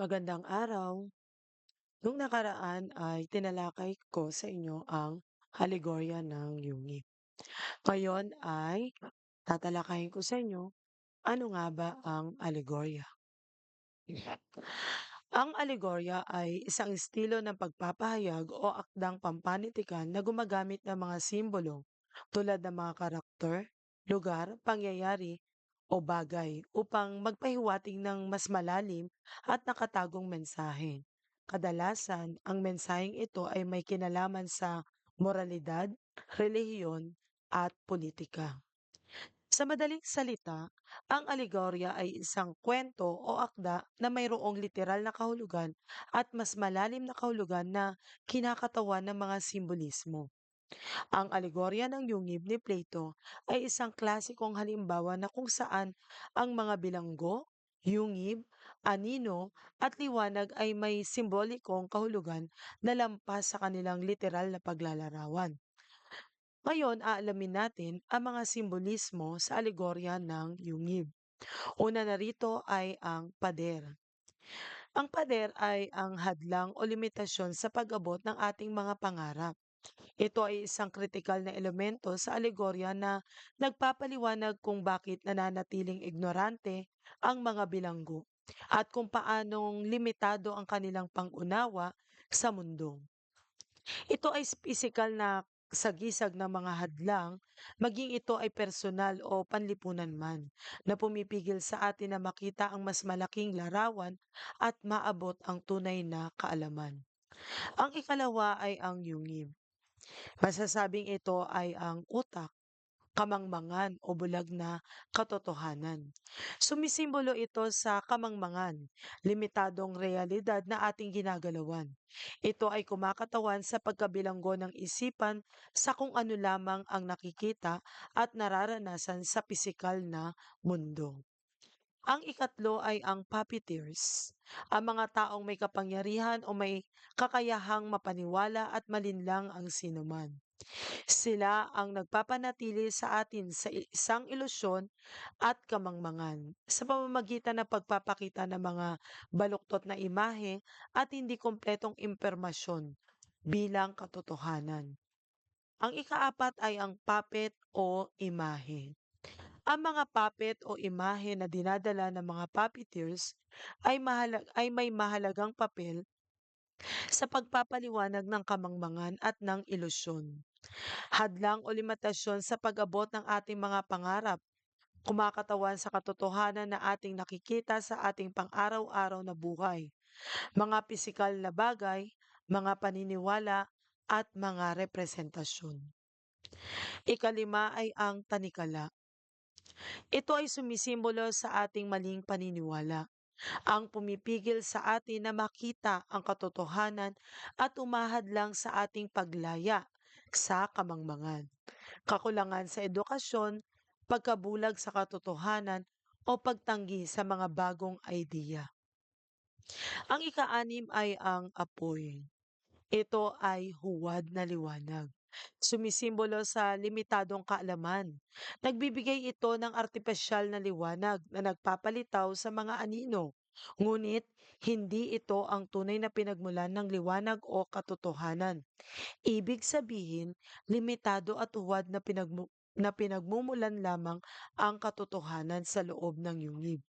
Magandang araw. Nung nakaraan ay tinalakay ko sa inyo ang alegorya ng yungib. Ngayon ay tatalakayin ko sa inyo ano nga ba ang alegorya. Ang alegorya ay isang estilo ng pagpapahayag o akdang pampanitikan na gumagamit ng mga simbolo tulad ng mga karakter, lugar, pangyayari o bagay upang magpahiwatig ng mas malalim at nakatagong mensahe. Kadalasan, ang mensaheng ito ay may kinalaman sa moralidad, relihiyon, at politika. Sa madaling salita, ang alegorya ay isang kwento o akda na mayroong literal na kahulugan at mas malalim na kahulugan na kinakatawan ng mga simbolismo. Ang alegorya ng yungib ni Plato ay isang klasikong halimbawa na kung saan ang mga bilanggo, yungib, anino at liwanag ay may simbolikong kahulugan na lampas sa kanilang literal na paglalarawan. Ngayon, aalamin natin ang mga simbolismo sa alegorya ng yungib. Una na rito ay ang pader. Ang pader ay ang hadlang o limitasyon sa pag-abot ng ating mga pangarap. Ito ay isang kritikal na elemento sa alegorya na nagpapaliwanag kung bakit nananatiling ignorante ang mga bilanggo at kung paanong limitado ang kanilang pangunawa sa mundo. Ito ay pisikal na sagisag ng mga hadlang, maging ito ay personal o panlipunan man, na pumipigil sa atin na makita ang mas malaking larawan at maabot ang tunay na kaalaman. Ang ikalawa ay ang yungib. Masasabing ito ay ang utak kamangmangan o bulag na katotohanan. Sumisimbolo ito sa kamangmangan, limitadong realidad na ating ginagalawan. Ito ay kumakatawan sa pagkabilanggo ng isipan sa kung ano lamang ang nakikita at nararanasan sa pisikal na mundo. Ang ikatlo ay ang puppeteers, ang mga taong may kapangyarihan o may kakayahang mapaniwala at malinlang ang sinuman. Sila ang nagpapanatili sa atin sa isang ilusyon at kamangmangan sa pamamagitan ng pagpapakita ng mga baluktot na imahe at hindi kompletong impormasyon bilang katotohanan. Ang ikaapat ay ang puppet o imahe. Ang mga puppet o imahe na dinadala ng mga puppeteers ay, mahalag, ay may mahalagang papel sa pagpapaliwanag ng kamangmangan at ng ilusyon. Hadlang o limitasyon sa pag-abot ng ating mga pangarap, kumakatawan sa katotohanan na ating nakikita sa ating pang-araw-araw na buhay, mga pisikal na bagay, mga paniniwala, at mga representasyon. Ikalima ay ang tanikala. Ito ay sumisimbolo sa ating maling paniniwala ang pumipigil sa atin na makita ang katotohanan at umahad lang sa ating paglaya sa kamangmangan, kakulangan sa edukasyon, pagkabulag sa katotohanan o pagtanggi sa mga bagong idea. Ang ikaanim ay ang apoy. Ito ay huwad na liwanag. Sumisimbolo sa limitadong kaalaman. Nagbibigay ito ng artipisyal na liwanag na nagpapalitaw sa mga anino. Ngunit hindi ito ang tunay na pinagmulan ng liwanag o katotohanan. Ibig sabihin, limitado at huwad na, pinagmu- na pinagmumulan lamang ang katotohanan sa loob ng yungib.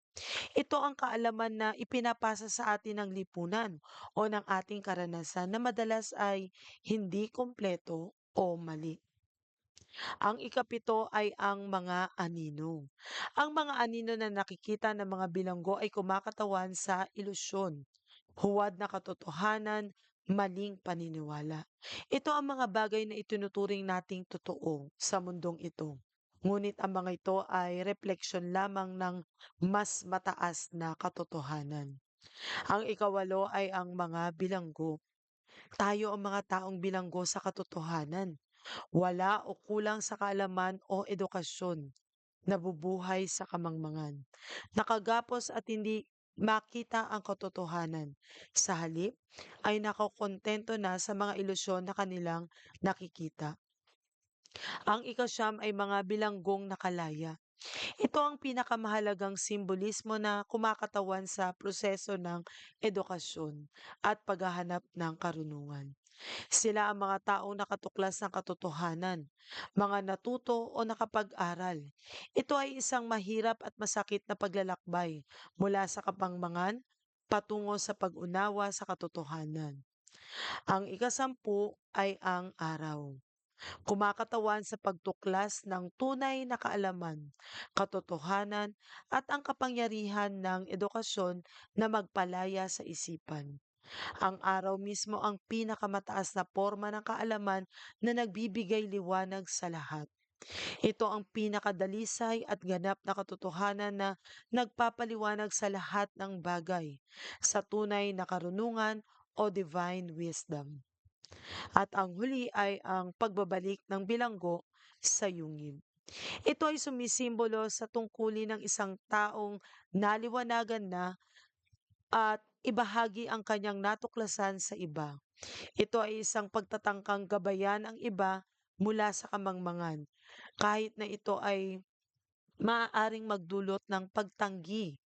Ito ang kaalaman na ipinapasa sa atin ng lipunan o ng ating karanasan na madalas ay hindi kompleto o mali. Ang ikapito ay ang mga anino. Ang mga anino na nakikita ng mga bilanggo ay kumakatawan sa ilusyon, huwad na katotohanan, maling paniniwala. Ito ang mga bagay na itinuturing nating totoo sa mundong ito. Ngunit ang mga ito ay refleksyon lamang ng mas mataas na katotohanan. Ang ikawalo ay ang mga bilanggo. Tayo ang mga taong bilanggo sa katotohanan. Wala o kulang sa kaalaman o edukasyon. Nabubuhay sa kamangmangan. Nakagapos at hindi makita ang katotohanan. Sa halip ay nakokontento na sa mga ilusyon na kanilang nakikita. Ang ikasyam ay mga bilanggong nakalaya. Ito ang pinakamahalagang simbolismo na kumakatawan sa proseso ng edukasyon at paghahanap ng karunungan. Sila ang mga taong nakatuklas ng katotohanan, mga natuto o nakapag-aral. Ito ay isang mahirap at masakit na paglalakbay mula sa kapangmangan patungo sa pag-unawa sa katotohanan. Ang ikasampu ay ang araw. Kumakatawan sa pagtuklas ng tunay na kaalaman, katotohanan at ang kapangyarihan ng edukasyon na magpalaya sa isipan. Ang araw mismo ang pinakamataas na forma ng kaalaman na nagbibigay liwanag sa lahat. Ito ang pinakadalisay at ganap na katotohanan na nagpapaliwanag sa lahat ng bagay, sa tunay na karunungan o divine wisdom. At ang huli ay ang pagbabalik ng bilanggo sa yungib. Ito ay sumisimbolo sa tungkulin ng isang taong naliwanagan na at ibahagi ang kanyang natuklasan sa iba. Ito ay isang pagtatangkang gabayan ang iba mula sa kamangmangan, kahit na ito ay maaaring magdulot ng pagtanggi,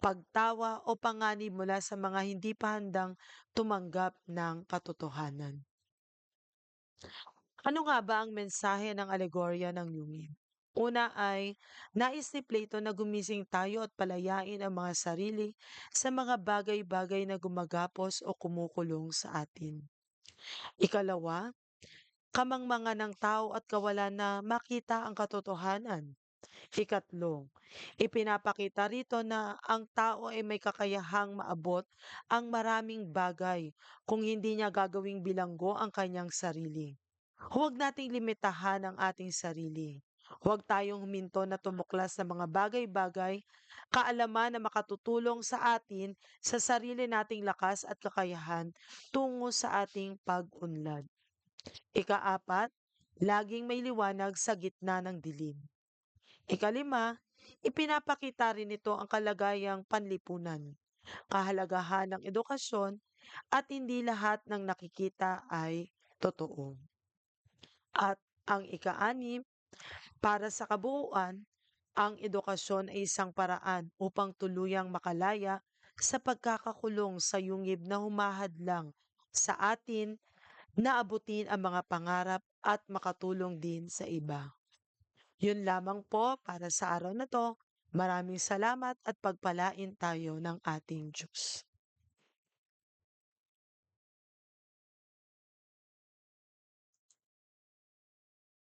pagtawa o panganib mula sa mga hindi pa handang tumanggap ng katotohanan. Ano nga ba ang mensahe ng alegorya ng yungib? Una ay, nais ni Plato na gumising tayo at palayain ang mga sarili sa mga bagay-bagay na gumagapos o kumukulong sa atin. Ikalawa, kamangmangan ng tao at kawalan na makita ang katotohanan. Ikatlo, ipinapakita rito na ang tao ay may kakayahang maabot ang maraming bagay kung hindi niya gagawing bilanggo ang kanyang sarili. Huwag nating limitahan ang ating sarili. Huwag tayong huminto na tumuklas sa mga bagay-bagay, kaalaman na makatutulong sa atin sa sarili nating lakas at kakayahan tungo sa ating pag-unlad. Ikaapat, laging may liwanag sa gitna ng dilim. Ikalima, ipinapakita rin ito ang kalagayang panlipunan, kahalagahan ng edukasyon, at hindi lahat ng nakikita ay totoo. At ang ika-anim, para sa kabuuan, ang edukasyon ay isang paraan upang tuluyang makalaya sa pagkakakulong sa yungib na humahadlang sa atin na abutin ang mga pangarap at makatulong din sa iba. Yun lamang po para sa araw na to. Maraming salamat at pagpalain tayo ng ating Diyos.